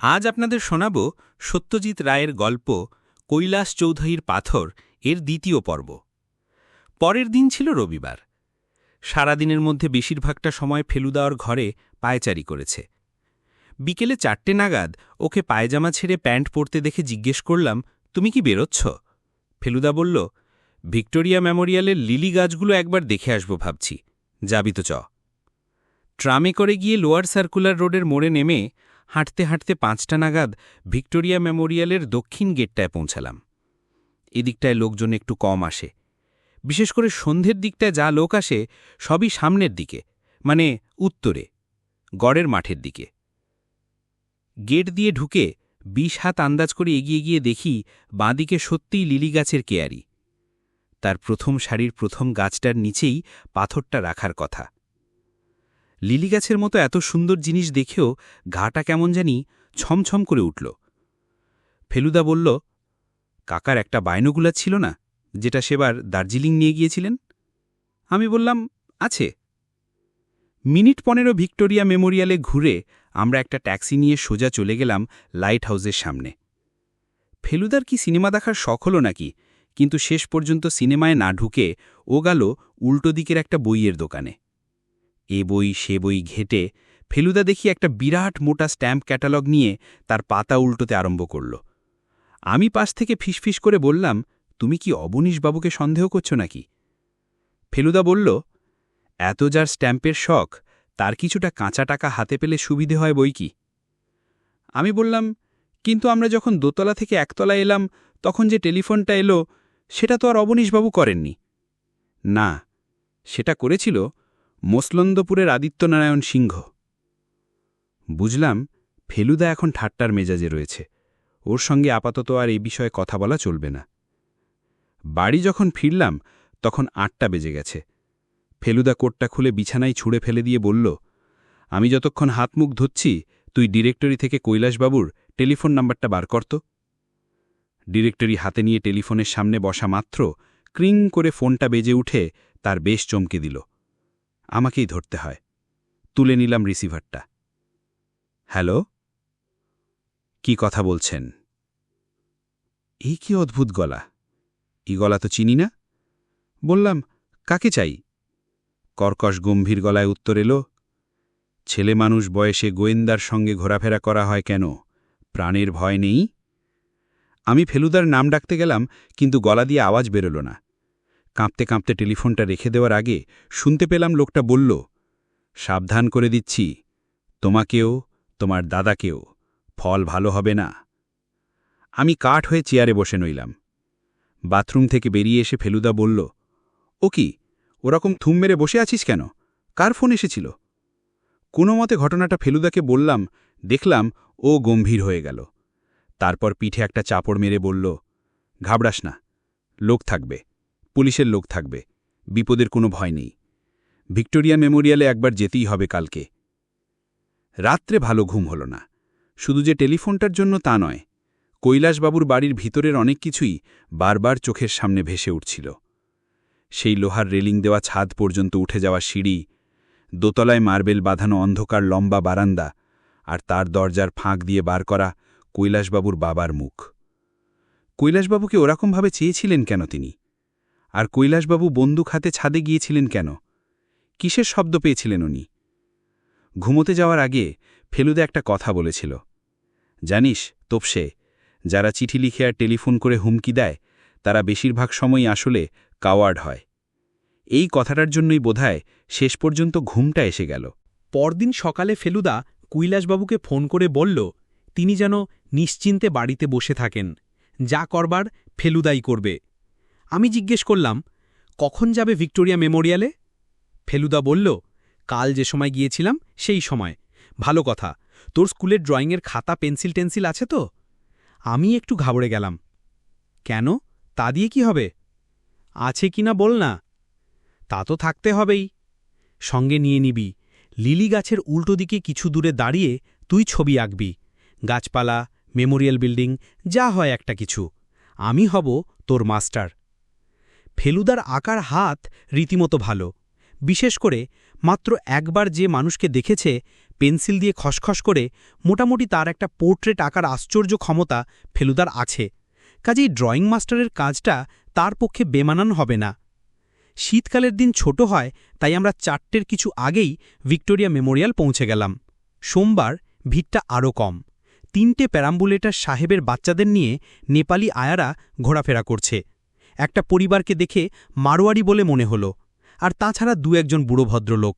আজ আপনাদের শোনাব সত্যজিৎ রায়ের গল্প কৈলাস চৌধুরীর পাথর এর দ্বিতীয় পর্ব। পরের দিন ছিল রবিবার। সারাদিনের মধ্যে বেশিরভাগটা সময় ফেলুদাওয়ার ঘরে পায়চারি করেছে। বিকেলে চারটে নাগাদ ওকে পায়জামা ছেড়ে প্যান্ট পরতে দেখে জিজ্ঞেস করলাম, তুমি কি বেরোচ্ছ? ফেলুদা বলল, ভিক্টোরিয়া মেমোরিয়ালের লিলি গাছগুলো একবার দেখে আসব ভাবছি। যাবি তো চ। ট্রামে করে গিয়ে লোয়ার সার্কুলার রোডের মোড়ে নেমে হাঁটতে হাঁটতে পাঁচটা নাগাদ ভিক্টোরিয়া মেমোরিয়ালের দক্ষিণ গেটটায় পৌঁছালাম। এদিকটায় লোকজন একটু কম আসে। বিশেষ করে সন্ধ্যের দিকটায় যা লোক আসে, সবই সামনের দিকে মানে উত্তরে, গড়ের মাঠের দিকে। গেট দিয়ে ঢুকে বিশ হাত আন্দাজ করে এগিয়ে গিয়ে দেখি বাঁদিকে সত্যিই লিলি গাছের কেয়ারি। তার প্রথম সারির প্রথম গাছটার নিচেই পাথরটা রাখার কথা। লিলি গাছের মতো এত সুন্দর জিনিস দেখেও ঘাটা কেমন জানি ছমছম করে উঠল। ফেলুদা বলল, কাকার একটা বায়নোগুলা ছিল না, যেটা সেবার দার্জিলিং নিয়ে গিয়েছিলেন? আমি বললাম, আছে। মিনিট পনেরো ভিক্টোরিয়া মেমোরিয়ালে ঘুরে আমরা একটা ট্যাক্সি নিয়ে সোজা চলে গেলাম লাইট হাউসের সামনে। ফেলুদার কি সিনেমা দেখার শখ হলো নাকি? কিন্তু শেষ পর্যন্ত সিনেমায় না ঢুকে ও গেল উল্টো দিকের একটা বইয়ের দোকানে। এ বই, সে বই ঘেটে ফেলুদা দেখি একটা বিরাট মোটা স্ট্যাম্প ক্যাটালগ নিয়ে তার পাতা উল্টোতে আরম্ভ করল। আমি পাশ থেকে ফিসফিস করে বললাম, তুমি কি অবনীশবাবুকে সন্দেহ করছ নাকি? ফেলুদা বলল, এত যার স্ট্যাম্পের শখ, তার কিছুটা কাঁচা টাকা হাতে পেলে সুবিধে হয় বই কি? আমি বললাম, কিন্তু আমরা যখন দোতলা থেকে একতলা এলাম, তখন যে টেলিফোনটা এলো, সেটা তো আর অবনীশবাবু করেননি। না, সেটা করেছিল মোসলন্দপুরের আদিত্যনারায়ণ সিংহ। বুঝলাম, ফেলুদা এখন ঠাট্টার মেজাজে রয়েছে। ওর সঙ্গে আপাতত আর এই বিষয়ে কথা বলা চলবে না। বাড়ি যখন ফিরলাম, তখন আটটা বেজে গেছে। ফেলুদা কোটটা খুলে বিছানায় ছুঁড়ে ফেলে দিয়ে বলল, আমি যতক্ষণ হাত মুখ ধুচ্ছি, তুই ডিরেক্টরি থেকে কৈলাসবাবুর টেলিফোন নাম্বারটা বার করত ডিরেক্টরি হাতে নিয়ে টেলিফোনের সামনে বসা মাত্র ক্রিং করে ফোনটা বেজে উঠে তার বেশ চমকে দিল। আমাকেই ধরতে হয়। তুলে নিলাম রিসিভারটা। হ্যালো? কি কথা বলছেন? এই কি অদ্ভুত গলা? এই গলা তো চিনি না। বললাম, কাকে চাই? কর্কশ গম্ভীর গলায় উত্তর এলো, ছেলে মানুষ বয়সে গোয়েন্দার সঙ্গে ঘোরাফেরা করা হয় কেন? প্রাণের ভয় নেই? আমি ফেলুদার নাম ডাকতে গেলাম, কিন্তু গলা দিয়ে আওয়াজ বেরোল না। কাঁপতে কাঁপতে টেলিফোনটা রেখে দেওয়ার আগে শুনতে পেলাম লোকটা বলল, সাবধান করে দিচ্ছি, তোমাকেও, তোমার দাদাকেও, ফল ভালো হবে না। আমি কাঠ হয়ে চেয়ারে বসে নইলাম। বাথরুম থেকে বেরিয়ে এসে ফেলুদা বলল, ও কি, ওরকম থুম মেরে বসে আছিস কেন? কার ফোন এসেছিল? কোনো মতে ঘটনাটা ফেলুদাকে বললাম, দেখলাম ও গম্ভীর হয়ে গেল। তারপর পিঠে একটা চাপড় মেরে বলল, ঘাবড়াস না, লোক থাকবে। পুলিশের লোক থাকবে। বিপদের কোনো ভয় নেই। ভিক্টোরিয়া মেমোরিয়ালে একবার যেতেই হবে কালকে। রাত্রে ভালো ঘুম হল না। শুধু যে টেলিফোনটার জন্য তা নয়, কৈলাসবাবুর বাড়ির ভিতরের অনেক কিছুই বারবার চোখের সামনে ভেসে উঠছিল। সেই লোহার রেলিং দেওয়া ছাদ পর্যন্ত উঠে যাওয়া সিঁড়ি, দোতলায় মার্বেল বাঁধানো অন্ধকার লম্বা বারান্দা, আর তার দরজার ফাঁক দিয়ে বার করা কৈলাসবাবুর বাবার মুখ। কৈলাসবাবুকে ওরকমভাবে চেয়েছিলেন কেন তিনি? আর কৈলাসবাবু বন্দুক হাতে ছাদে গিয়েছিলেন কেন? কিসের শব্দ পেয়েছিলেন উনি? ঘুমোতে যাওয়ার আগে ফেলুদা একটা কথা বলেছিল। জানিস, তোপসে, যারা চিঠি লিখে আর টেলিফোন করে হুমকি দেয়, তারা বেশিরভাগ সময়ই আসলে কাওয়ার্ড হয়। এই কথাটার জন্যই বোধহয় শেষ পর্যন্ত ঘুমটা এসে গেল। পরদিন সকালে ফেলুদা কৈলাসবাবুকে ফোন করে বলল, তিনি যেন নিশ্চিন্তে বাড়িতে বসে থাকেন। যা করবার ফেলুদাই করবে। আমি জিজ্ঞেস করলাম, কখন যাবে ভিক্টোরিয়া মেমোরিয়ালে? ফেলুদা বলল, কাল যে সময় গিয়েছিলাম, সেই সময়। ভালো কথা, তোর স্কুলের ড্রয়িংয়ের খাতা, পেন্সিল টেন্সিল আছে তো? আমি একটু ঘাবড়ে গেলাম। কেন? তা দিয়ে কি হবে? আছে কি না বল না। তা তো থাকতে হবেই। সঙ্গে নিয়ে নিবি। লিলি গাছের উল্টো দিকে কিছু দূরে দাঁড়িয়ে তুই ছবি আঁকবি। গাছপালা, মেমোরিয়াল বিল্ডিং, যা হয় একটা কিছু। আমি হব তোর মাস্টার। ফেলুদার আকার হাত রীতিমতো ভালো। বিশেষ করে মাত্র একবার যে মানুষকে দেখেছে, পেন্সিল দিয়ে খসখস করে মোটামুটি তার একটা পোর্ট্রেট আঁকার আশ্চর্য ক্ষমতা ফেলুদার আছে। কাজেই ড্রয়িং মাস্টারের কাজটা তার পক্ষে বেমানান হবে না। শীতকালের দিন ছোট হয়, তাই আমরা চারটের কিছু আগেই ভিক্টোরিয়া মেমোরিয়াল পৌঁছে গেলাম। সোমবার ভিড়টা আরও কম। তিনটে প্যারাম্বুলেটার সাহেবের বাচ্চাদের নিয়ে নেপালি আয়ারা ঘোরাফেরা করছে। একটা পরিবারকে দেখে মারোয়ারি বলে মনে হলো, আর তাছাড়া দু একজন বুড়ো ভদ্রলোক।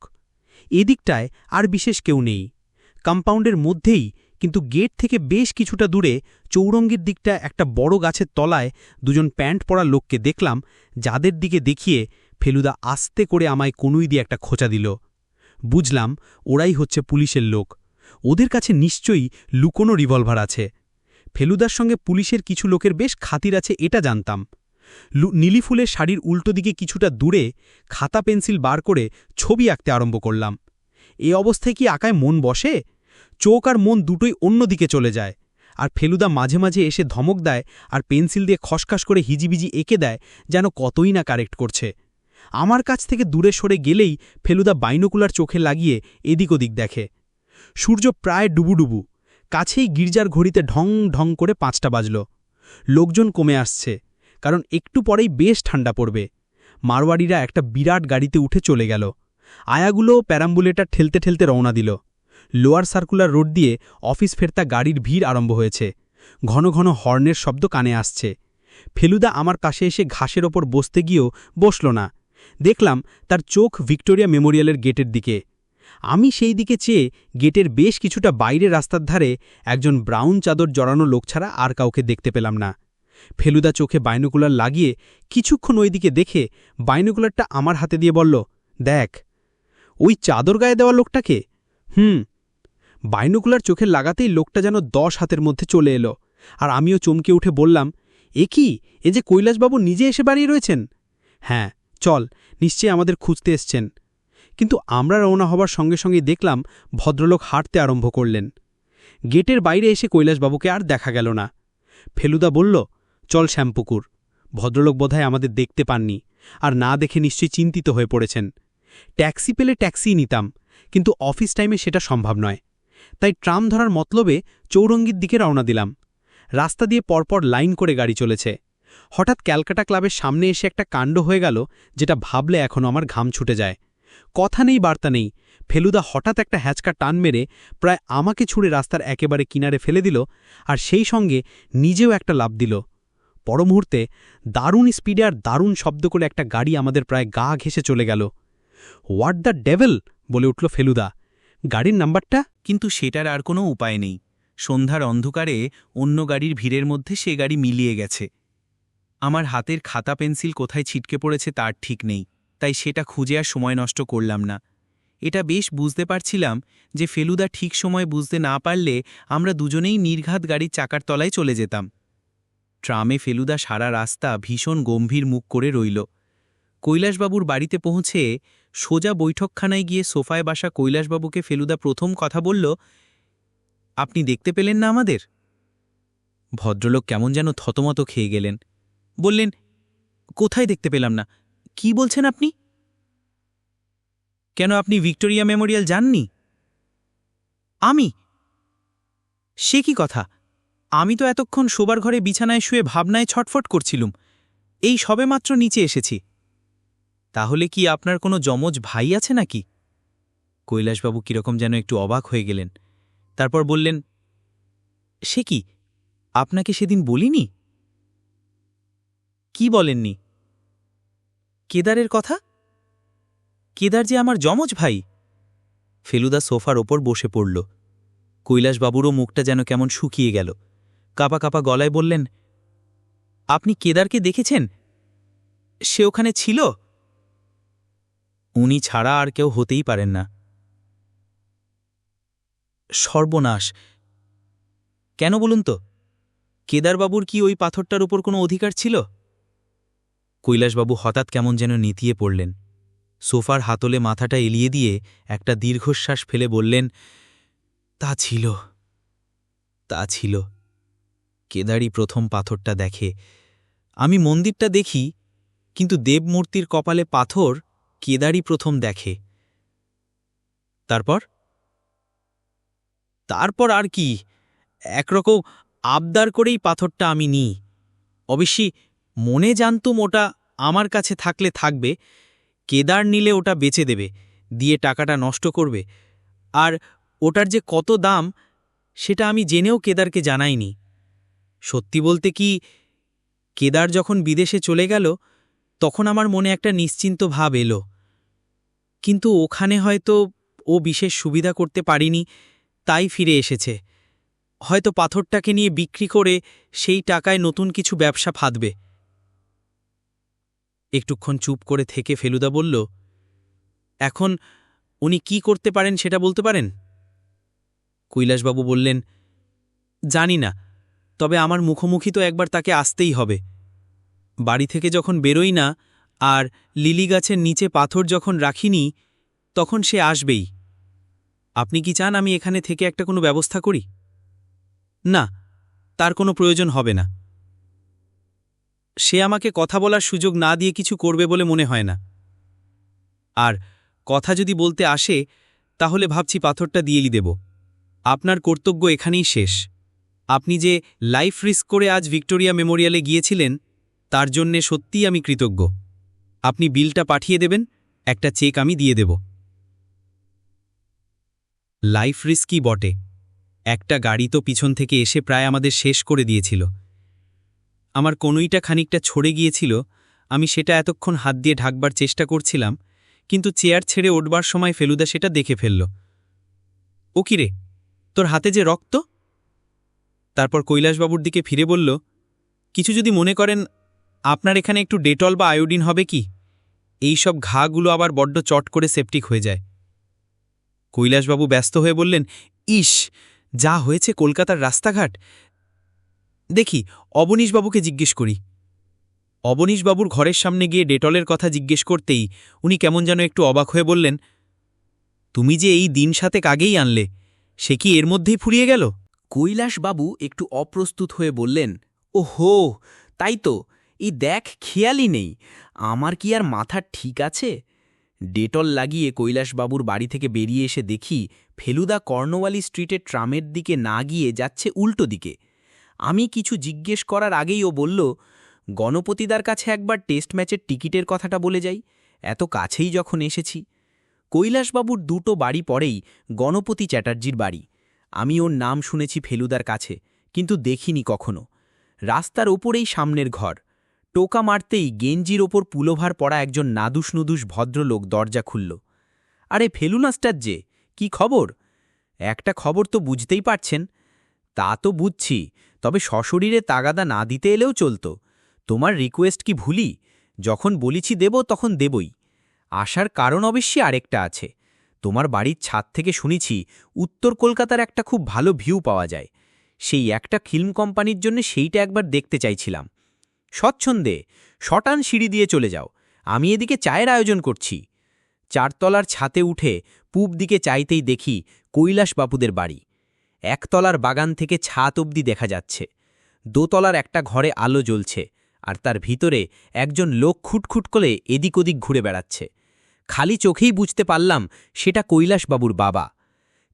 এদিকটায় আর বিশেষ কেউ নেই। কম্পাউন্ডের মধ্যেই কিন্তু গেট থেকে বেশ কিছুটা দূরে চৌরঙ্গের দিকটা একটা বড় গাছের তলায় দুজন প্যান্ট পরা লোককে দেখলাম, যাদের দিকে দেখিয়ে ফেলুদা আস্তে করে আমায় কনুই দিয়ে একটা খোঁচা দিল। বুঝলাম ওরাই হচ্ছে পুলিশের লোক। ওদের কাছে নিশ্চয়ই লুকোনো রিভলভার আছে। ফেলুদার সঙ্গে পুলিশের কিছু লোকের বেশ খাতির আছে, এটা জানতাম। নীলিফুলের শাড়ির উল্টো দিকে কিছুটা দূরে খাতা পেন্সিল বার করে ছবি আঁকতে আরম্ভ করলাম। এ অবস্থায় কি আঁকায় মন বসে? চোখ আর মন দুটোই অন্যদিকে চলে যায়, আর ফেলুদা মাঝে মাঝে এসে ধমক দেয় আর পেন্সিল দিয়ে খসখাস করে হিজিবিজি এঁকে দেয় যেন কতই না কারেক্ট করছে। আমার কাছ থেকে দূরে সরে গেলেই ফেলুদা বাইনোকুলার চোখে লাগিয়ে এদিক ওদিক দেখে। সূর্য প্রায় ডুবুডুবু, কাছেই গির্জার ঘড়িতে ঢং ঢং করে পাঁচটা বাজল। লোকজন কমে আসছে। কারণ একটু পরেই বেশ ঠান্ডা পড়বে। মারওয়াড়িরা একটা বিরাট গাড়িতে উঠে চলে গেল। আয়াগুলো প্যারাম্বুলেটার ঠেলতে ঠেলতে রওনা দিল। লোয়ার সার্কুলার রোড দিয়ে অফিস ফেরতা গাড়ির ভিড় আরম্ভ হয়েছে। ঘন ঘন হর্নের শব্দ কানে আসছে। ফেলুদা আমার কাছে এসে ঘাসের ওপর বসতে গিয়েও বসল না। দেখলাম তার চোখ ভিক্টোরিয়া মেমোরিয়ালের গেটের দিকে। আমি সেই দিকে চেয়ে গেটের বেশ কিছুটা বাইরে রাস্তার ধারে একজন ব্রাউন চাদর জড়ানো লোক ছাড়া আর কাউকে দেখতে পেলাম না। ফেলুদা চোখে বাইনোকুলার লাগিয়ে কিছুক্ষণ ওইদিকে দেখে বাইনোকুলারটা আমার হাতে দিয়ে বলল, দেখ, ওই চাদর গায়ে দেওয়া লোকটাকে হুম, বাইনোকুলার চোখে লাগাতেই লোকটা যেন দশ হাতের মধ্যে চলে এলো, আর আমিও চমকে উঠে বললাম, এ কি, এ যে কৈলাসবাবু নিজে এসে বাড়িয়ে রয়েছেন? হ্যাঁ চল, নিশ্চয়ই আমাদের খুঁজতে এসছেন। কিন্তু আমরা রওনা হবার সঙ্গে সঙ্গে দেখলাম ভদ্রলোক হাঁটতে আরম্ভ করলেন। গেটের বাইরে এসে কৈলাসবাবুকে আর দেখা গেল না। ফেলুদা বলল চল শ্যামপুকুর। ভদ্রলোক বোধহয় আমাদের দেখতে পাননি আর না দেখে নিশ্চয়ই চিন্তিত হয়ে পড়েছেন। ট্যাক্সি পেলে ট্যাক্সিই নিতাম, কিন্তু অফিস টাইমে সেটা সম্ভব নয়। তাই ট্রাম ধরার মতলবে চৌরঙ্গির দিকে রওনা দিলাম। রাস্তা দিয়ে পরপর লাইন করে গাড়ি চলেছে। হঠাৎ ক্যালকাটা ক্লাবের সামনে এসে একটা কাণ্ড হয়ে গেল যেটা ভাবলে এখনও আমার ঘাম ছুটে যায়। কথা নেই, বার্তা নেই। ফেলুদা হঠাৎ একটা হ্যাচকা টান মেরে প্রায় আমাকে ছুঁড়ে রাস্তার একেবারে কিনারে ফেলে দিল আর সেই সঙ্গে নিজেও একটা লাভ দিল। পরমুহূর্তে দারুণ স্পিডে আর দারুণ শব্দ করে একটা গাড়ি আমাদের প্রায় গা ঘেসে চলে গেল। হোয়াট দ্য ডেভেল বলে উঠল ফেলুদা। গাড়ির নাম্বারটা? কিন্তু সেটার আর কোনো উপায় নেই। সন্ধ্যার অন্ধকারে অন্য গাড়ির ভিড়ের মধ্যে সে গাড়ি মিলিয়ে গেছে। আমার হাতের খাতা পেন্সিল কোথায় ছিটকে পড়েছে তার ঠিক নেই। তাই সেটা খুঁজে আর সময় নষ্ট করলাম না। এটা বেশ বুঝতে পারছিলাম যে ফেলুদা ঠিক সময় বুঝতে না পারলে আমরা দুজনেই নির্ঘাত গাড়ির চাকার তলায় চলে যেতাম। ট্রামে ফেলুদা সারা রাস্তা ভীষণ গম্ভীর মুখ করে রইল। কৈলাসবাবুর বাড়িতে পৌঁছে সোজা বৈঠকখানায় গিয়ে সোফায় বাসা কৈলাসবাবুকে ফেলুদা প্রথম কথা বলল, আপনি দেখতে পেলেন না আমাদের? ভদ্রলোক কেমন যেন থতমত খেয়ে গেলেন। বললেন, কোথায় দেখতে পেলাম না? কি বলছেন আপনি? কেন আপনি ভিক্টোরিয়া মেমোরিয়াল যাননি? আমি? সে কি কথা? আমি তো এতক্ষণ শোবার ঘরে বিছানায় শুয়ে ভাবনায় ছটফট করছিলুম। এই সবেমাত্র নিচে এসেছি। তাহলে কি আপনার কোনো যমজ ভাই আছে নাকি? কৈলাসবাবু কীরকম যেন একটু অবাক হয়ে গেলেন। তারপর বললেন, সে কি? আপনাকে সেদিন বলিনি? কি বলেননি? কেদারের কথা? কেদার যে আমার যমজ ভাই। ফেলুদা সোফার ওপর বসে পড়ল। কৈলাসবাবুরও মুখটা যেন কেমন শুকিয়ে গেল। কাপা কাপা গলায় বললেন, আপনি কেদারকে দেখেছেন? সে ওখানে ছিল? উনি ছাড়া আর কেউ হতেই পারেন না। সর্বনাশ! কেন বলুন তো? কেদারবাবুর কি ওই পাথরটার উপর কোনো অধিকার ছিল? কৈলাসবাবু হঠাৎ কেমন যেন নিতিয়ে পড়লেন। সোফার হাতলে মাথাটা এলিয়ে দিয়ে একটা দীর্ঘশ্বাস ফেলে বললেন, তা ছিল তা ছিল। কেদারই প্রথম পাথরটা দেখে। আমি মন্দিরটা দেখি, কিন্তু দেবমূর্তির কপালে পাথর কেদারই প্রথম দেখে। তারপর? তারপর আর কি? একরকম আবদার করেই পাথরটা আমি নিই। অবশ্যই মনে জানতুম ওটা আমার কাছে থাকলে থাকবে, কেদার নিলে ওটা বেচে দেবে, দিয়ে টাকাটা নষ্ট করবে। আর ওটার যে কত দাম, সেটা আমি জেনেও কেদারকে জানাইনি। সত্যি বলতে কি, কেদার যখন বিদেশে চলে গেল, তখন আমার মনে একটা নিশ্চিন্ত ভাব এলো। কিন্তু ওখানে হয়তো ও বিশেষ সুবিধা করতে পারিনি, তাই ফিরে এসেছে। হয়তো পাথরটাকে নিয়ে বিক্রি করে সেই টাকায় নতুন কিছু ব্যবসা ফাঁদবে। একটুক্ষণ চুপ করে থেকে ফেলুদা বলল, এখন উনি কি করতে পারেন সেটা বলতে পারেন? কৈলাসবাবু বললেন, জানি না। তবে আমার মুখোমুখি তো একবার তাকে আসতেই হবে। বাড়ি থেকে যখন বেরোই না, আর লিলি গাছের নিচে পাথর যখন রাখিনি, তখন সে আসবেই। আপনি কি চান আমি এখানে থেকে একটা কোনো ব্যবস্থা করি? না, তার কোনো প্রয়োজন হবে না। সে আমাকে কথা বলার সুযোগ না দিয়ে কিছু করবে বলে মনে হয় না। আর কথা যদি বলতে আসে, তাহলে ভাবছি পাথরটা দিয়েই দেব। আপনার কর্তব্য এখানেই শেষ। আপনি যে লাইফ রিস্ক করে আজ ভিক্টোরিয়া মেমোরিয়ালে গিয়েছিলেন, তার জন্যে সত্যিই আমি কৃতজ্ঞ। আপনি বিলটা পাঠিয়ে দেবেন, একটা চেক আমি দিয়ে দেব। লাইফ রিস্কই বটে? একটা গাড়ি তো পিছন থেকে এসে প্রায় আমাদের শেষ করে দিয়েছিল। আমার কনুইটা খানিকটা ছড়ে গিয়েছিল, আমি সেটা এতক্ষণ হাত দিয়ে ঢাকবার চেষ্টা করছিলাম, কিন্তু চেয়ার ছেড়ে ওঠবার সময় ফেলুদা সেটা দেখে ফেলল। ও কিরে তোর হাতে যে রক্ত? তারপর কৈলাসবাবুর দিকে ফিরে বলল, কিছু যদি মনে করেন, আপনার এখানে একটু ডেটল বা আয়োডিন হবে কি? এই সব ঘাগুলো আবার বড্ড চট করে সেপটিক হয়ে যায়। কৈলাসবাবু ব্যস্ত হয়ে বললেন, ইস, যা হয়েছে কলকাতার রাস্তাঘাট। দেখি, অবনীশবাবুকে জিজ্ঞেস করি। অবনীশবাবুর ঘরের সামনে গিয়ে ডেটলের কথা জিজ্ঞেস করতেই উনি কেমন যেন একটু অবাক হয়ে বললেন, তুমি যে এই দিন সাতেক আগেই আনলে, সে কি এর মধ্যেই ফুরিয়ে গেল? কৈলাসবাবু একটু অপ্রস্তুত হয়ে বললেন ও হো তাই তো ই দেখ খেয়ালই নেই, আমার কি আর মাথা ঠিক আছে? ডেটল লাগিয়ে কৈলাসবাবুর বাড়ি থেকে বেরিয়ে এসে দেখি ফেলুদা কর্ণওয়ালি স্ট্রিটের ট্রামের দিকে না গিয়ে যাচ্ছে উল্টো দিকে। আমি কিছু জিজ্ঞেস করার আগেই ও বলল, গণপতিদার কাছে একবার টেস্ট ম্যাচের টিকিটের কথাটা বলে যাই, এত কাছেই যখন এসেছি। কৈলাসবাবুর দুটো বাড়ি পরেই গণপতি চ্যাটার্জির বাড়ি। আমি ওর নাম শুনেছি ফেলুদার কাছে, কিন্তু দেখিনি কখনো। রাস্তার ওপরেই সামনের ঘর। টোকা মারতেই গেঞ্জির ওপর পুলোভার পড়া একজন নাদুস নুদুস ভদ্রলোক দরজা খুলল। আরে ফেলুনাস্টার যে, কি খবর? একটা খবর তো বুঝতেই পারছেন। তা তো বুঝছি, তবে সশরীরে তাগাদা না দিতে এলেও চলত। তোমার রিকোয়েস্ট কি ভুলি? যখন বলিছি দেব, তখন দেবই। আসার কারণ অবশ্যই আরেকটা আছে। তোমার বাড়ির ছাদ থেকে শুনেছি উত্তর কলকাতার একটা খুব ভালো ভিউ পাওয়া যায়। সেই একটা ফিল্ম কোম্পানির জন্য সেইটা একবার দেখতে চাইছিলাম। স্বচ্ছন্দে, শটান সিঁড়ি দিয়ে চলে যাও। আমি এদিকে চায়ের আয়োজন করছি। চারতলার ছাতে উঠে পূব দিকে চাইতেই দেখি কৈলাসবাবুদের বাড়ি। একতলার বাগান থেকে ছাত অবধি দেখা যাচ্ছে। দোতলার একটা ঘরে আলো জ্বলছে আর তার ভিতরে একজন লোক খুটখুট করে এদিক ওদিক ঘুরে বেড়াচ্ছে। খালি চোখেই বুঝতে পারলাম সেটা কৈলাসবাবুর বাবা।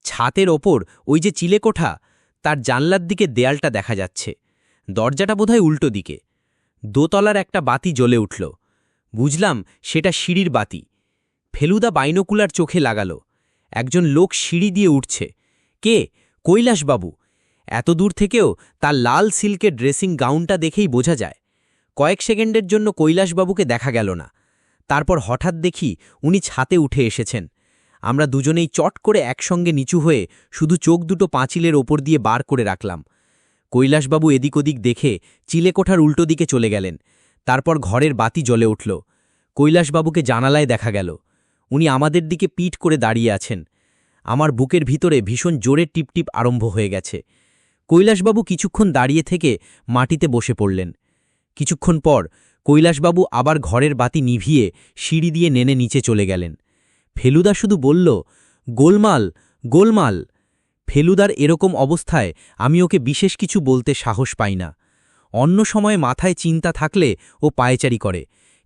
ছাতের ওপর ওই যে চিলেকোঠা তার জানলার দিকে দেয়ালটা দেখা যাচ্ছে। দরজাটা বোধহয় উল্টো দিকে। দোতলার একটা বাতি জ্বলে উঠল। বুঝলাম সেটা সিঁড়ির বাতি। ফেলুদা বাইনোকুলার চোখে লাগাল। একজন লোক সিঁড়ি দিয়ে উঠছে। কে? কৈলাসবাবু। এত দূর থেকেও তার লাল সিল্কের ড্রেসিং গাউনটা দেখেই বোঝা যায়। কয়েক সেকেন্ডের জন্য কৈলাসবাবুকে দেখা গেল না। তারপর হঠাৎ দেখি উনি ছাতে উঠে এসেছেন। আমরা দুজনেই চট করে একসঙ্গে নিচু হয়ে শুধু চোখ দুটো পাঁচিলের ওপর দিয়ে বার করে রাখলাম। কৈলাসবাবু এদিক ওদিক দেখে চিলেকোঠার উল্টো দিকে চলে গেলেন। তারপর ঘরের বাতি জ্বলে উঠল। কৈলাসবাবুকে জানালায় দেখা গেল। উনি আমাদের দিকে পিঠ করে দাঁড়িয়ে আছেন। আমার বুকের ভিতরে ভীষণ জোরে টিপটিপ আরম্ভ হয়ে গেছে। কৈলাসবাবু কিছুক্ষণ দাঁড়িয়ে থেকে মাটিতে বসে পড়লেন। কিছুক্ষণ পর কৈলাসবাবু আবার ঘরের বাতি নিভিয়ে সিঁড়ি দিয়ে নেনে নিচে চলে গেলেন। ফেলুদা শুধু বলল, গোলমাল গোলমাল। ফেলুদার এরকম অবস্থায় আমি ওকে বিশেষ কিছু বলতে সাহস পাই না। অন্য সময়ে মাথায় চিন্তা থাকলে ও পায়চারি করে,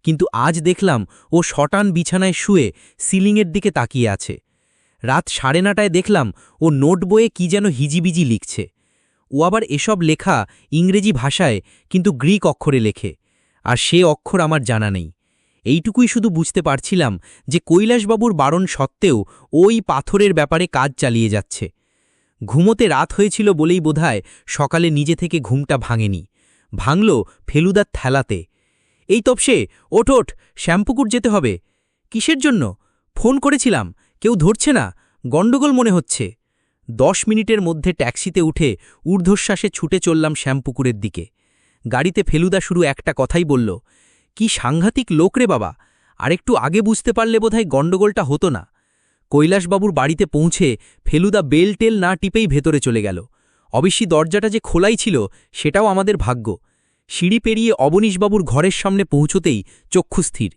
কিন্তু আজ দেখলাম ও শটান বিছানায় শুয়ে সিলিংয়ের দিকে তাকিয়ে আছে। রাত সাড়ে নটায় দেখলাম ও নোট বইয়ে কী যেন হিজিবিজি লিখছে। ও আবার এসব লেখা ইংরেজি ভাষায়, কিন্তু গ্রিক অক্ষরে লেখে। আর সে অক্ষর আমার জানা নেই। এইটুকুই শুধু বুঝতে পারছিলাম যে কৈলাসবাবুর বারণ সত্ত্বেও ওই পাথরের ব্যাপারে কাজ চালিয়ে যাচ্ছে। ঘুমোতে রাত হয়েছিল বলেই বোধহয় সকালে নিজে থেকে ঘুমটা ভাঙেনি। ভাঙল ফেলুদার থ্যালাতে এই তপসে, ওঠ ওঠ শ্যাম্পুকুর যেতে হবে। কিসের জন্য? ফোন করেছিলাম, কেউ ধরছে না, গণ্ডগোল মনে হচ্ছে। দশ মিনিটের মধ্যে ট্যাক্সিতে উঠে ঊর্ধ্বশ্বাসে ছুটে চললাম শ্যাম্পুকুরের দিকে। গাড়িতে ফেলুদা শুরু একটা কথাই বলল, কি সাংঘাতিক লোক রে বাবা, আরেকটু আগে বুঝতে পারলে বোধহয় গণ্ডগোলটা হতো না। কৈলাসবাবুর বাড়িতে পৌঁছে ফেলুদা বেল টেল না টিপেই ভেতরে চলে গেল। অবশ্যই দরজাটা যে খোলাই ছিল, সেটাও আমাদের ভাগ্য। সিঁড়ি পেরিয়ে অবনীশবাবুর ঘরের সামনে পৌঁছতেই চক্ষুস্থির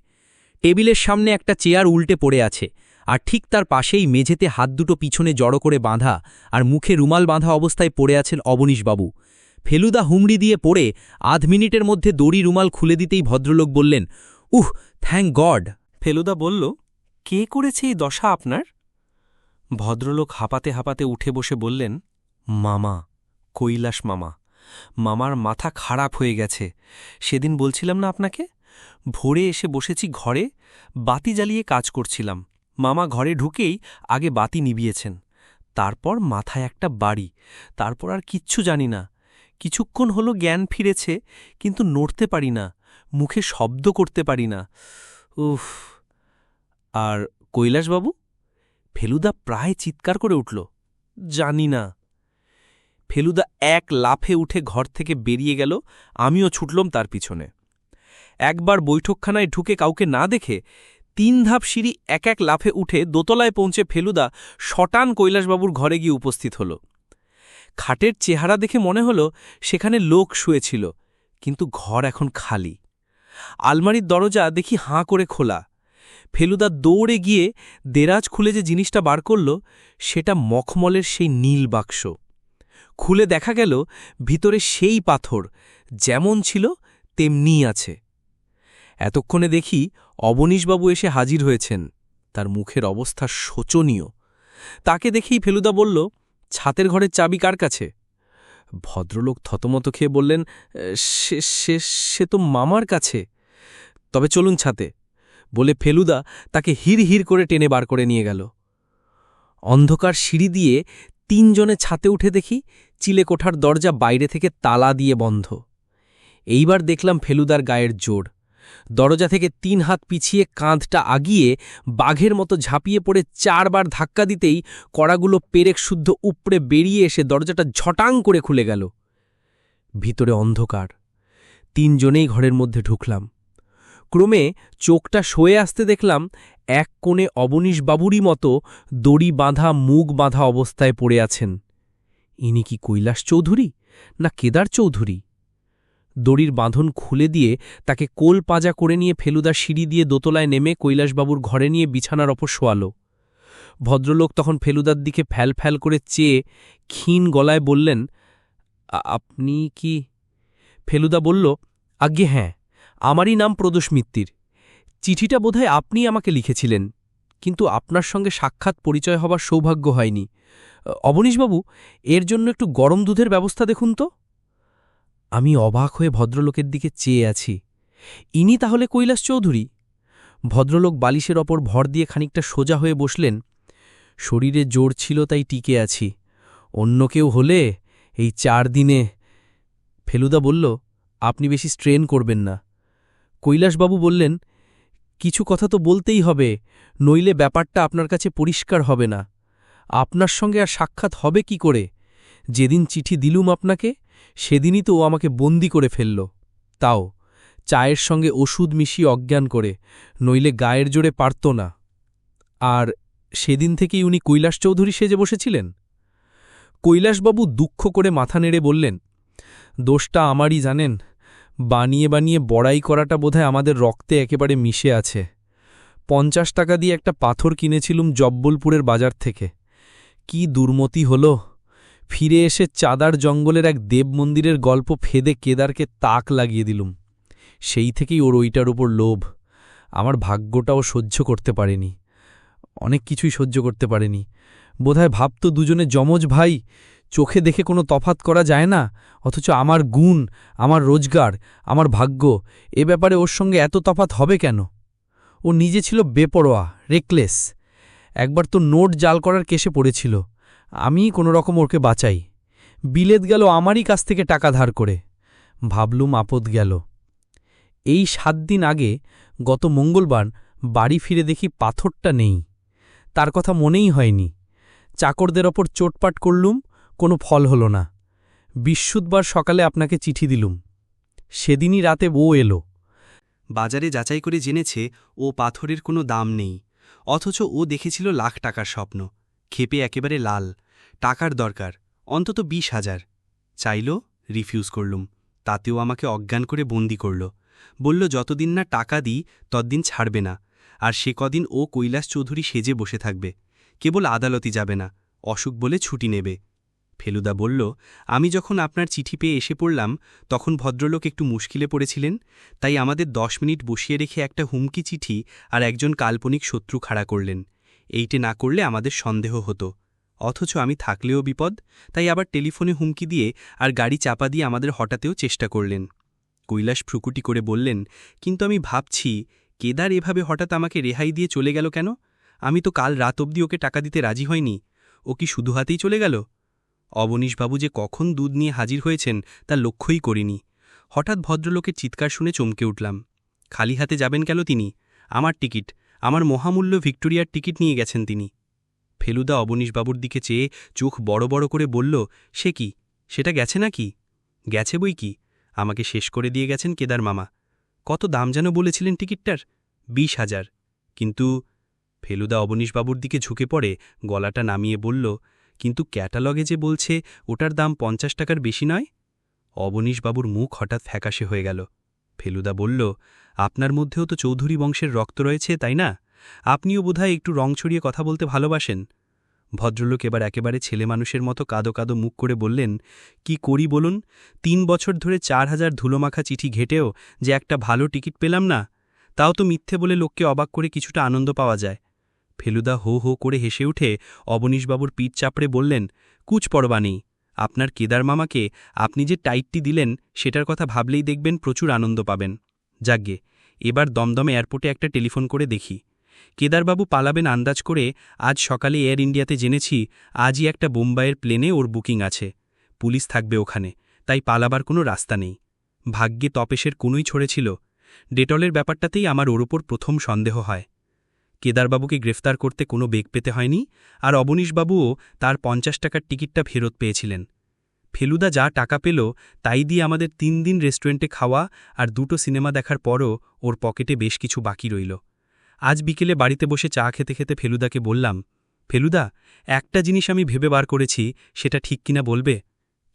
টেবিলের সামনে একটা চেয়ার উল্টে পড়ে আছে, আর ঠিক তার পাশেই মেঝেতে হাত দুটো পিছনে জড়ো করে বাঁধা আর মুখে রুমাল বাঁধা অবস্থায় পড়ে আছেন অবনীশবাবু। ফেলুদা হুমড়ি দিয়ে পড়ে আধ মিনিটের মধ্যে দড়ি রুমাল খুলে দিতেই ভদ্রলোক বললেন, উহ থ্যাংক গড! ফেলুদা বলল, কে করেছে এই দশা আপনার? ভদ্রলোক হাঁপাতে হাঁপাতে উঠে বসে বললেন, মামা, কৈলাস মামা, মামার মাথা খারাপ হয়ে গেছে। সেদিন বলছিলাম না আপনাকে? ভোরে এসে বসেছি ঘরে, বাতি জ্বালিয়ে কাজ করছিলাম। মামা ঘরে ঢুকেই আগে বাতি নিবিয়েছেন তারপর মাথায় একটা বাড়ি, তারপর আর কিচ্ছু জানি না। কিছুক্ষণ হলো জ্ঞান ফিরেছে, কিন্তু নড়তে পারি না, মুখে শব্দ করতে পারি না। উফ, আর কৈলাসবাবু? ফেলুদা প্রায় চিৎকার করে উঠল, জানি না। ফেলুদা এক লাফে উঠে ঘর থেকে বেরিয়ে গেল, আমিও ছুটলম তার পিছনে। একবার বৈঠকখানায় ঢুকে কাউকে না দেখে তিন ধাপ সিঁড়ি এক এক লাফে উঠে দোতলায় পৌঁছে ফেলুদা শটান কৈলাসবাবুর ঘরে গিয়ে উপস্থিত হল। খাটের চেহারা দেখে মনে হল সেখানে লোক শুয়েছিল, কিন্তু ঘর এখন খালি। আলমারির দরজা দেখি হাঁ করে খোলা। ফেলুদা দৌড়ে গিয়ে দেরাজ খুলে যে জিনিসটা বার করল, সেটা মখমলের সেই নীল বাক্স। খুলে দেখা গেল, ভিতরে সেই পাথর, যেমন ছিল তেমনিই আছে। এতক্ষণে দেখি অবনীশবাবু এসে হাজির হয়েছেন। তার মুখের অবস্থা শোচনীয়। তাকে দেখেই ফেলুদা বলল ছাতের ঘরের চাবি কার কাছে? ভদ্রলোক থতমত খেয়ে বললেন, সে সে সে তো মামার কাছে। তবে চলুন ছাতে। বলে ফেলুদা তাকে হির হির করে টেনে বার করে নিয়ে গেল। অন্ধকার সিঁড়ি দিয়ে তিনজনে ছাতে উঠে দেখি চিলে কোঠার দরজা বাইরে থেকে তালা দিয়ে বন্ধ। এইবার দেখলাম ফেলুদার গায়ের জোর। দরজা থেকে তিন হাত পিছিয়ে কাঁধটা আগিয়ে বাঘের মতো ঝাঁপিয়ে পড়ে চারবার ধাক্কা দিতেই কড়াগুলো পেরেক শুদ্ধ উপড়ে বেরিয়ে এসে দরজাটা ঝটাং করে খুলে গেল। ভিতরে অন্ধকার। তিনজনেই ঘরের মধ্যে ঢুকলাম। ক্রমে চোখটা শোয়ে আসতে দেখলাম এক কোণে অবনীশবাবুরই মতো দড়ি বাঁধা, মুখ বাঁধা অবস্থায় পড়ে আছেন। ইনি কি কৈলাস চৌধুরী, না কেদার চৌধুরী? দড়ির বাঁধন খুলে দিয়ে তাকে কোল পাজা করে নিয়ে ফেলুদা সিঁড়ি দিয়ে দোতলায় নেমে কৈলাসবাবুর ঘরে নিয়ে বিছানার ওপর শোয়াল। ভদ্রলোক তখন ফেলুদার দিকে ফ্যাল ফ্যাল করে চেয়ে ক্ষীণ গলায় বললেন আপনি কি? ফেলুদা বলল, আজ্ঞে হ্যাঁ আমারই নাম প্রদোষ মিত্তির। চিঠিটা বোধহয় আপনি আমাকে লিখেছিলেন, কিন্তু আপনার সঙ্গে সাক্ষাৎ পরিচয় হবার সৌভাগ্য হয়নি। অবনীশবাবু, এর জন্য একটু গরম দুধের ব্যবস্থা দেখুন তো। আমি অবাক হয়ে ভদ্রলোকের দিকে চেয়ে আছি। ইনি তাহলে কৈলাস চৌধুরী? ভদ্রলোক বালিশের ওপর ভর দিয়ে খানিকটা সোজা হয়ে বসলেন। শরীরে জোর ছিল তাই টিকে আছি। অন্য কেউ হলে এই চার দিনে ফেলুদা বলল, আপনি বেশি স্ট্রেন করবেন না। কৈলাসবাবু বললেন, কিছু কথা তো বলতেই হবে, নইলে ব্যাপারটা আপনার কাছে পরিষ্কার হবে না। আপনার সঙ্গে আর সাক্ষাৎ হবে কি করে? যেদিন চিঠি দিলুম আপনাকে, সেদিনই তো ও আমাকে বন্দি করে ফেলল। তাও, চায়ের সঙ্গে ওষুধ মিশিয়ে অজ্ঞান করে, নইলে গায়ের জোরে পারত না। আর সেদিন থেকেই উনি কৈলাস চৌধুরী সেজে বসেছিলেন? কৈলাসবাবু দুঃখ করে মাথা নেড়ে বললেন, দোষটা আমারই জানেন, বানিয়ে বানিয়ে বড়াই করাটা বোধহয় আমাদের রক্তে একেবারে মিশে আছে। পঞ্চাশ টাকা দিয়ে একটা পাথর কিনেছিলুম জব্বলপুরের বাজার থেকে। কি দুর্মতি হল ফিরে এসে চাদার জঙ্গলের এক দেব মন্দিরের গল্প ফেদে কেদারকে তাক লাগিয়ে দিলুম। সেই থেকেই ওর ওইটার উপর লোভ। আমার ভাগ্যটাও সহ্য করতে পারেনি। অনেক কিছুই সহ্য করতে পারেনি। বোধহয় ভাবত দুজনে, যমজ ভাই, চোখে দেখে কোনো তফাত করা যায় না? অথচ আমার গুণ, আমার রোজগার, আমার ভাগ্য, এ ব্যাপারে ওর সঙ্গে এত তফাত হবে কেন? ও নিজে ছিল বেপরোয়া রেকলেস একবার তো নোট জাল করার কেসে পড়েছিল। আমি কোনো রকম ওকে বাঁচাই। বিলেত গেল আমারই কাছ থেকে টাকা ধার করে। ভাবলুম আপদ গেল। এই সাত দিন আগে গত মঙ্গলবার বাড়ি ফিরে দেখি পাথরটা নেই। তার কথা মনেই হয়নি। চাকরদের ওপর চোটপাট করলুম, কোনো ফল হল না। বিশুদ্ধবার সকালে আপনাকে চিঠি দিলুম। সেদিনই রাতে বউ এলো। বাজারে যাচাই করে জেনেছে ও পাথরের কোনো দাম নেই। অথচ ও দেখেছিল লাখ টাকার স্বপ্ন। ক্ষেপে একেবারে লাল। টাকার দরকার, অন্তত বিশ হাজার। চাইল রিফিউজ করলুম। তাতেও আমাকে অজ্ঞান করে বন্দি করল। বলল, যতদিন না টাকা দিই, ততদিন ছাড়বে না। আর সে কদিন ও কৈলাস চৌধুরী সেজে বসে থাকবে। কেবল আদালতি যাবে না, অসুখ বলে ছুটি নেবে। ফেলুদা বলল, আমি যখন আপনার চিঠি পেয়ে এসে পড়লাম, তখন ভদ্রলোক একটু মুশকিলে পড়েছিলেন, তাই আমাদের দশ মিনিট বসিয়ে রেখে একটা হুমকি চিঠি আর একজন কাল্পনিক শত্রু খাড়া করলেন। এইটে না করলে আমাদের সন্দেহ হতো। অথচ আমি থাকলেও বিপদ, তাই আবার টেলিফোনে হুমকি দিয়ে আর গাড়ি চাপা দিয়ে আমাদের হঠাতেও চেষ্টা করলেন। কৈলাস ফ্রুকুটি করে বললেন, কিন্তু আমি ভাবছি, কেদার এভাবে হঠাৎ আমাকে রেহাই দিয়ে চলে গেল কেন? আমি তো কাল রাত অবধি ওকে টাকা দিতে রাজি হয়নি। ও কি শুধু হাতেই চলে গেল? অবনীশবাবু যে কখন দুধ নিয়ে হাজির হয়েছেন, তা লক্ষ্যই করিনি। হঠাৎ ভদ্রলোকের চিৎকার শুনে চমকে উঠলাম। খালি হাতে যাবেন কেন তিনি? আমার টিকিট, আমার মহামূল্য ভিক্টোরিয়ার টিকিট নিয়ে গেছেন তিনি। ফেলুদা অবনীশবাবুর দিকে চেয়ে চোখ বড় বড় করে বলল, সে কি? সেটা গেছে নাকি? গেছে বই কি? আমাকে শেষ করে দিয়ে গেছেন কেদার মামা। কত দাম যেন বলেছিলেন টিকিটটার? বিশ হাজার। কিন্তু ফেলুদা অবনীশবাবুর দিকে ঝুঁকে পড়ে, গলাটা নামিয়ে বলল, কিন্তু ক্যাটালগে যে বলছে, ওটার দাম পঞ্চাশ টাকার বেশি নয়? অবনীশবাবুর মুখ হঠাৎ ফ্যাকাশে হয়ে গেল। ফেলুদা বলল, আপনার মধ্যেও তো চৌধুরী বংশের রক্ত রয়েছে, তাই না? আপনিও বোধহয় একটু রং ছড়িয়ে কথা বলতে ভালোবাসেন। ভদ্রলোক এবার একেবারে ছেলে মানুষের মতো কাদো কাদো মুখ করে বললেন, কি করি বলুন? তিন বছর ধরে চার হাজার ধুলোমাখা চিঠি ঘেটেও যে একটা ভালো টিকিট পেলাম না, তাও তো মিথ্যে বলে লোককে অবাক করে কিছুটা আনন্দ পাওয়া যায়। ফেলুদা হো হো করে হেসে উঠে অবনীশবাবুর পিঠ চাপড়ে বললেন কুচ পরবা নেই আপনার কেদার মামাকে আপনি যে টাইটটি দিলেন, সেটার কথা ভাবলেই দেখবেন প্রচুর আনন্দ পাবেন। যাগ্গে এবার দমদমে এয়ারপোর্টে একটা টেলিফোন করে দেখি। কেদারবাবু পালাবেন আন্দাজ করে আজ সকালে এয়ার ইন্ডিয়াতে জেনেছি আজই একটা বোম্বাইয়ের প্লেনে ওর বুকিং আছে। পুলিশ থাকবে ওখানে, তাই পালাবার কোনো রাস্তা নেই। ভাগ্যে তপেশের কোনোই ছড়েছিল ডেটলের ব্যাপারটাতেই আমার ওর ওপর প্রথম সন্দেহ হয়। কেদারবাবুকে গ্রেফতার করতে কোনো বেগ পেতে হয়নি, আর অবনীশবাবুও তার পঞ্চাশ টাকার টিকিটটা ফেরত পেয়েছিলেন। ফেলুদা যা টাকা পেল, তাই দিয়ে আমাদের তিন দিন রেস্টুরেন্টে খাওয়া আর দুটো সিনেমা দেখার পরও ওর পকেটে বেশ কিছু বাকি রইল। আজ বিকেলে বাড়িতে বসে চা খেতে খেতে ফেলুদাকে বললাম, ফেলুদা, একটা জিনিস আমি ভেবে বার করেছি, সেটা ঠিক কিনা বলবে?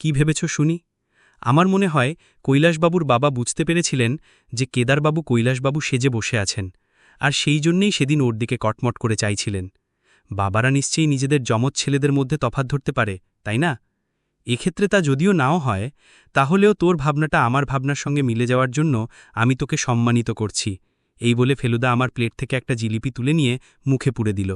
কি ভেবেছ শুনি? আমার মনে হয় কৈলাসবাবুর বাবা বুঝতে পেরেছিলেন যে কেদারবাবু কৈলাসবাবু সেজে বসে আছেন, আর সেই জন্যেই সেদিন ওর দিকে কটমট করে চাইছিলেন। বাবারা নিশ্চয়ই নিজেদের যমজ ছেলেদের মধ্যে তফাত ধরতে পারে, তাই না? এক্ষেত্রে তা যদিও নাও হয়, তাহলেও তোর ভাবনাটা আমার ভাবনার সঙ্গে মিলে যাওয়ার জন্য আমি তোকে সম্মানিত করছি। এই বলে ফেলুদা আমার প্লেট থেকে একটা জিলিপি তুলে নিয়ে মুখে পুড়ে দিল।